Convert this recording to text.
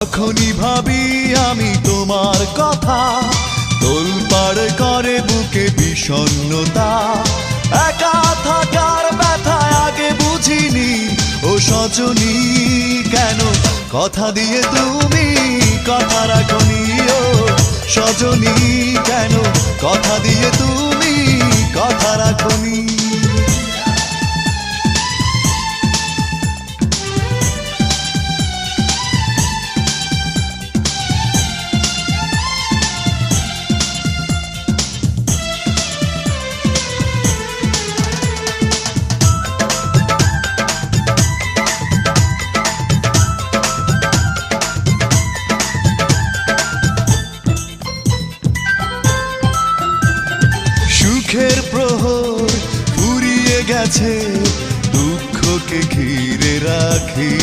যখনই ভাবি আমি তোমার কথা তোলপাড় করে বুকে বিষণ্ণতা। একা থাকার ব্যথা আগে বুঝিনি, ও সজনী, কেন কথা দিয়ে তুমি কথা রাখনি ও সজনী, কেন কথা দিয়ে তুমি কথা রাখনি? সুখের প্রহর ফুরিয়ে গেছে দুঃখকে ঘিরে রাখি।